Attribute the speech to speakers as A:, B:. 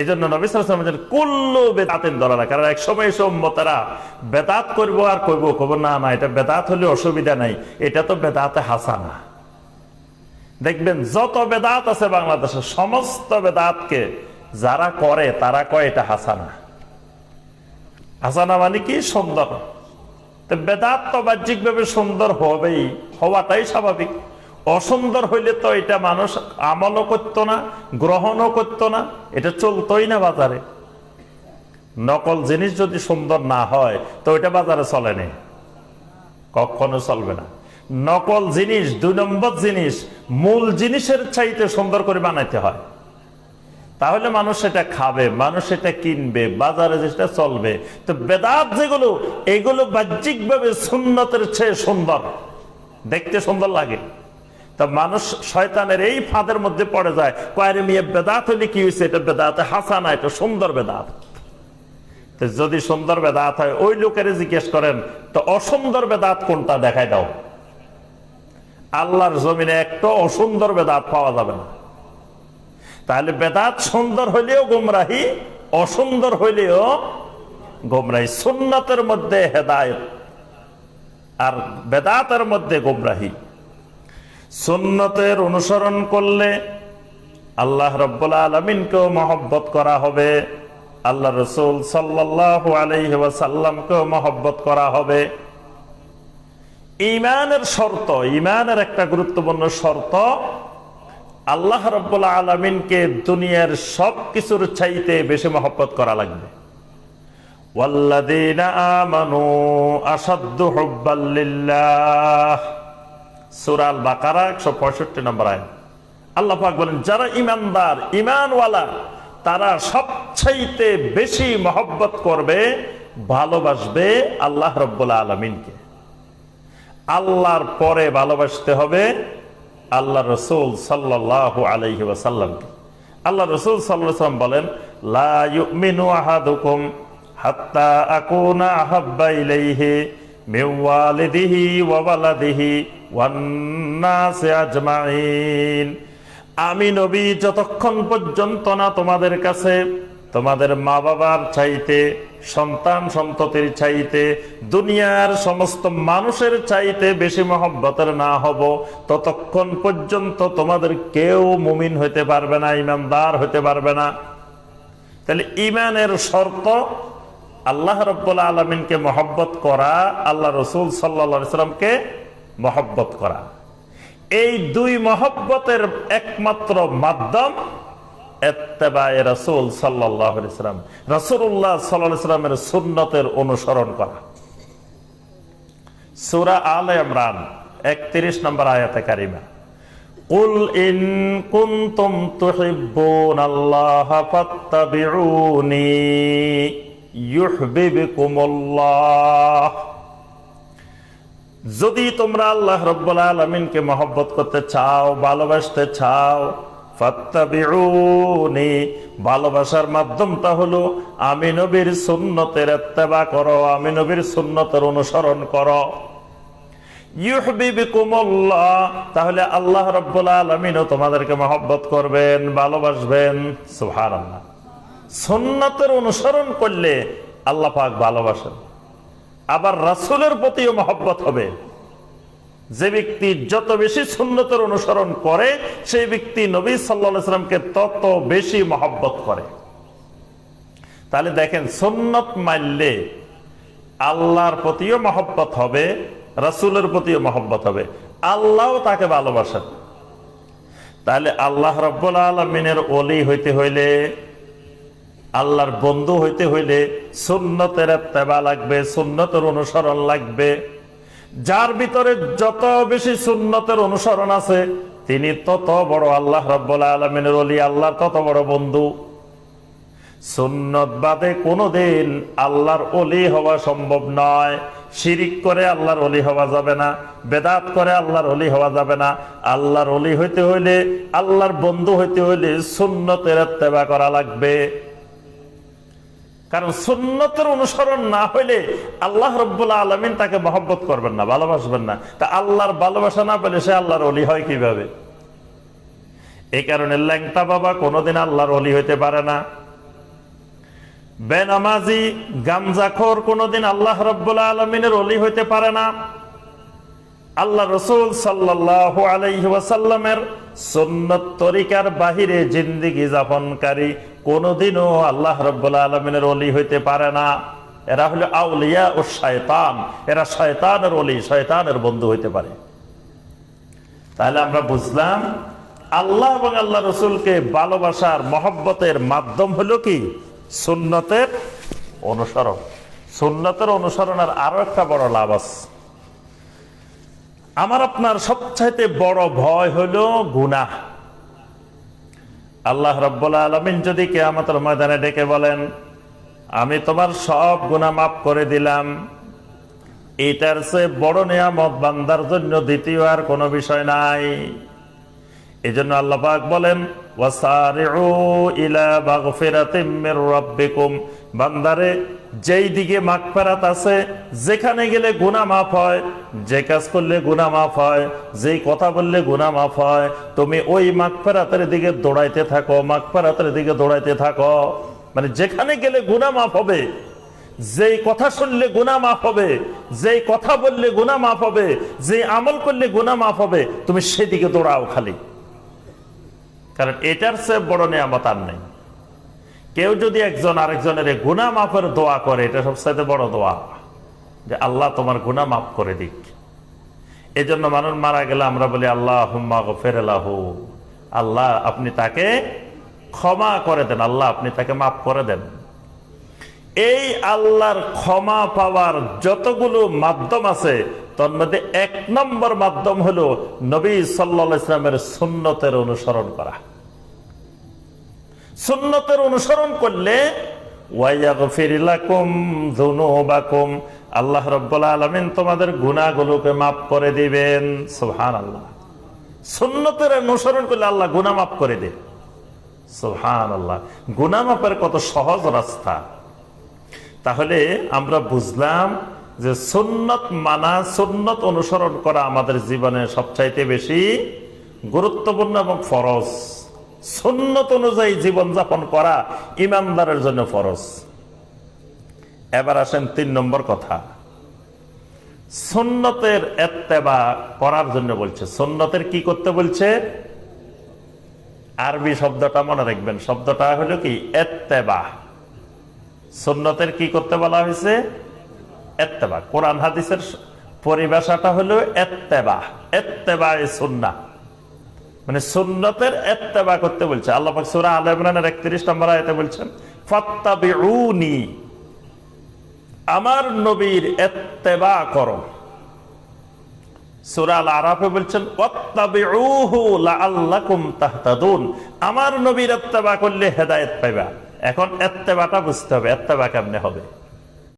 A: এই জন্য নবিসামের কুল্লু বেদাতের দলালা। কারণ এক সময় এসব মতারা বেদাত করব আর করব কব না না, এটা বেদাত হলে অসুবিধা নাই, এটা তো বেদাতে হাসানা। দেখবেন যত বেদাত আছে বাংলাদেশে, সমস্ত বেদাতকে যারা করে, তারা কয় এটা হাসানা। হাসানা মানে কি? সুন্দর। বেদাত তো বাহ্যিকভাবে সুন্দর হবেই, হওয়াটাই স্বাভাবিক। অসুন্দর হইলে তো এটা মানুষ আমলও করতো না, গ্রহণও করতো না, এটা চলতোই না বাজারে। নকল জিনিস যদি সুন্দর না হয়, তো এটা বাজারে চলে নেই কখনো চলবে না। নকল জিনিস, দুই নম্বর জিনিস, মূল জিনিসের চাইতে সুন্দর করে বানাইতে হয়। তাহলে মানুষ সেটা খাবে, মানুষ সেটা কিনবে, বাজারে যেটা চলবে, তো বেদাত যেগুলো, এগুলো বাহ্যিকভাবে সুন্নতের চেয়ে সুন্দর। দেখতে সুন্দর লাগে। তা মানুষ শয়তানের এই ফাঁদের মধ্যে পড়ে যায়। কয়ের মিয়ে, বেদাত হলে কি হয়েছে এটা বেদাতে হাসানা, এটা সুন্দর বেদাত। যদি সুন্দর বেদাত হয়, ওই লোকের জিজ্ঞেস করেন, তো অসুন্দর বেদাত কোনটা? দেখায় দাও। আল্লাহর জমিনে একটা অসুন্দর বেদাত পাওয়া যাবে না। তাহলে বেদাত সুন্দর হইলেও গুমরাহি, অসুন্দর হইলেও গুমরাহি। সুন্নতের মধ্যে হেদায়ত, আর বেদাতের মধ্যে গুমরাহি। সুন্নতের অনুসরণ করলে আল্লাহ রব্বুল আলমিনকেও মহব্বত করা হবে। আল্লাহ রসুল সাল্লাহ আলহি ওয়াসাল্লামকেও মহব্বত করা হবে। ইমানের শর্ত ইমানের একটা গুরুত্বপূর্ণ শর্ত, আল্লাহ রব্বুল আলমিনকে দুনিয়ার সব কিছুর চাইতে বেশি মহব্বত করা লাগবে। আমানু আসাদ্দু হুব্বাল্লিল্লাহ সুরাল বাকারা একশো পঁয়ষট্টি নম্বর আয় আল্লাহ বলেন, যারা ইমানদার ইমানওয়ালা তারা সবচাইতে বেশি মহব্বত করবে, ভালোবাসবে আল্লাহ রব্বুল আলমিনকে। আল্লাহর পরে ভালোবাসতে হবে আল্লাহ রসুল সাল্লাহ আলহি ওয়াসাল্লামকে। আল্লাহ রসুল সাল্লাম বলেন, লা ইউমিনু আহাদুকুম হাত্তা আকুনা আহাব্বা ইলাইহি মিন ওয়ালিদিহি ওয়া ওয়ালাদিহি আজমাইন। আমি নবী, যতক্ষণ পর্যন্ত না তোমাদের কাছে, তোমাদের মা বাবার চাইতে, সন্তান সন্ততির চাইতে, দুনিয়ার সমস্ত মানুষের চাইতে বেশি মহব্বতের না হব, ততক্ষণ পর্যন্ত তোমাদের কেউ মুমিন হইতে পারবে না, ইমানদার হইতে পারবে না। তাহলে ইমানের শর্ত আল্লাহ রব্বুল্লা আলমিনকে মহব্বত করা, আল্লাহ রসুল সাল্লা সাল্লামকে মহব্বত করা। এই দুই মহব্বতের একমাত্র মাধ্যম এত্তেবায় রসুল সাল্লাহ ইসলাম রসুল্লাহ সাল্লামের সুন্নতের অনুসরণ করা। সুরা আল ইমরান, একত্রিশ নম্বর আয়াতে কারিমা। কুনতুম তুহিব্বুন আল্লাহ ফাত্তাবিউনি। ইউহবিবকুমুল্লাহ যদি তোমরা আল্লাহ রব্বুল আলমিনকে মহব্বত করতে চাও, ভালোবাসতে চাও ভালোবাসার মাধ্যমটা হলো আমি নবীর সুন্নতের এত্তেবা করো, আমি নবীর সুন্নতের অনুসরণ করো। তাহলে আল্লাহ রব্বুল আলমিনও তোমাদেরকে মহব্বত করবেন, ভালোবাসবেন। সুবহানাল্লাহ। সুন্নতের অনুসরণ করলে আল্লাহ পাক ভালোবাসেন। আবার রাসুলের প্রতিও মহব্বত হবে। যে ব্যক্তি যত বেশি সুন্নতের অনুসরণ করে, সেই ব্যক্তি নবী সাল্লামকে তত বেশি মহব্বত করে। তাহলে দেখেন, সুন্নত মানলে আল্লাহর প্রতিও মহব্বত হবে, রাসুলের প্রতিও মহব্বত হবে। আল্লাহও তাকে ভালোবাসেন। তাহলে আল্লাহ রব্বুল আলমিনের অলি হইতে হইলে আল্লাহর বন্ধু হইতে হইলে সুন্নতের তেবা লাগবে, সুন্নতের অনুসরণ লাগবে। যার ভিতরে যত বেশি সুন্নতের অনুসরণ আছে, তিনি তত বড় আল্লাহ রব্বুল আলমিনের অলি আল্লাহর তত বড় বন্ধু। সুন্নত বাদে কোনোদিন আল্লাহর অলি হওয়া সম্ভব নয়। শিরিক করে আল্লাহর অলি হওয়া যাবে না, বেদাত করে আল্লাহর অলি হওয়া যাবে না। আল্লাহর অলি হইতে হইলে, আল্লাহর বন্ধু হইতে হইলে সুন্নতের তেবা করা লাগবে। কারণ সুন্নতের অনুসরণ না হইলে আল্লাহ রব্বুল্লা আলমিন তাকে মহব্বত করবেন না, ভালোবাসবেন না। তা আল্লাহর ভালোবাসা না পেলে সে আল্লাহর অলি হয় কীভাবে? এই কারণে ল্যাংটা বাবা কোনোদিন আল্লাহর অলি হইতে পারে না। বেনামাজি, গামজাখোর কোনোদিন আল্লাহ রব্বুল্লা আলমিনের অলি হইতে পারে না। আল্লাহ রসুল সাল্লাহ আলাইহি ওয়াসাল্লামের সুন্নত তরিকার বাহিরে জিন্দিগি যাপনকারী কোনোদিনও আল্লাহ রব্বুল্লা আলমিনের অলি হইতে পারে না। এরা হলো আউলিয়া ও শয়তান। এরা শয়তানের অলি শয়তানের বন্ধু হইতে পারে। তাহলে আমরা বুঝলাম, আল্লাহ এবং আল্লাহ রসুলকে ভালোবাসার মহব্বতের মাধ্যম হলো কি? সুন্নতের অনুসরণ। সুন্নতের অনুসরণের আরও একটা বড় লাভ আছে। আমার আপনার সবচাইতে বড় ভয় হলো গুনাহ। আল্লাহ রব্বুল আলমিন যদি কেয়ামতের ময়দানে ডেকে বলেন, আমি তোমার সব গুণা মাফ করে দিলাম, এটার চেয়ে বড় নিয়ামত বান্দার জন্য দ্বিতীয় আর কোনো বিষয় নাই। এই জন্য আল্লাহাক বলেন, ওয়াসারিউ ইলা মাগফিরাতিম মির রাব্বিকুম। বান্দারে যেই দিকে মাগফিরাত আছে, যেখানে গেলে গুনাহ মাফ হয়, যে কাজ করলে গুনাহ মাফ হয়, যেই কথা বললে গুনাহ মাফ হয়, তুমি ওই মাগফিরাতের দিকে দৌড়াইতে থাকো মাগফিরাতের দিকে দৌড়াইতে থাকো। মানে যেখানে গেলে গুনাহ মাফ হবে, যেই কথা শুনলে গুনাহ মাফ হবে, যেই কথা বললে গুনাহ মাফ হবে যে আমল করলে গুনাহ মাফ হবে, তুমি সেদিকে দৌড়াও খালি। কারণ এটার চেয়ে বড় নিয়ামত আর নেই। কেউ যদি একজন আরেকজনের গুণা মাফের দোয়া করে, এটা সবচাইতে বড় দোয়া, যে আল্লাহ তোমার গুণা মাফ করে দিক। এই জন্য মানুষ মারা গেলে আমরা বলি আল্লাহ হুম্মা গফের আল্লাহ, আপনি তাকে ক্ষমা করে দেন। আল্লাহ, আপনি তাকে মাফ করে দেন। এই আল্লাহর ক্ষমা পাওয়ার যতগুলো মাধ্যম আছে, তার মধ্যে এক নম্বর মাধ্যম হলো নবী সাল্লা ইসলামের সুন্নতের অনুসরণ করা। সুন্নতের অনুসরণ করলে আল্লাহ রব্বুল আলমিন তোমাদের গুণাগুলোকে মাফ করে দিবেন। সুহান আল্লাহ সুন্নতের অনুসরণ করলে আল্লাহ গুণা মাফ করে দেন। সুহান আল্লাহ গুণা মাপের কত সহজ রাস্তা। তাহলে আমরা বুঝলাম যে সুন্নত মানা, সুন্নত অনুসরণ করা আমাদের জীবনে সবচাইতে বেশি গুরুত্বপূর্ণ এবং ফরজ। সুন্নত অনুযায়ী জীবনযাপন করা ইমানদারের জন্য ফরজ। এবার আসেন তিন নম্বর কথা। সুন্নতের এত্তেবা করার জন্য বলছে। সুন্নতের কি করতে বলছে? আরবি শব্দটা মনে রাখবেন। শব্দটা হলো কি? এত্তেবা। সুন্নতের কি করতে বলা হয়েছে? এত্তেবা। কোরআন হাদিসের পরিভাষাটা হলো এত্তেবা। এত্তেবা সুন্না মানে সুন্নতের এত্তেবা করতে বলছে। আল্লাহ সূরা আল ইমরানের 31 নম্বর আয়াতে বলছেন, ফাত্তাবিউনি, আমার নবীর এত্তেবা করো। সূরা আল আরাফে বলছেন আমার নবীর এত্তেবা করলে হেদায়েত পাইবা। এখন এত্তেবাটা বুঝতে হবে, এত্তেবা কেমনে হবে?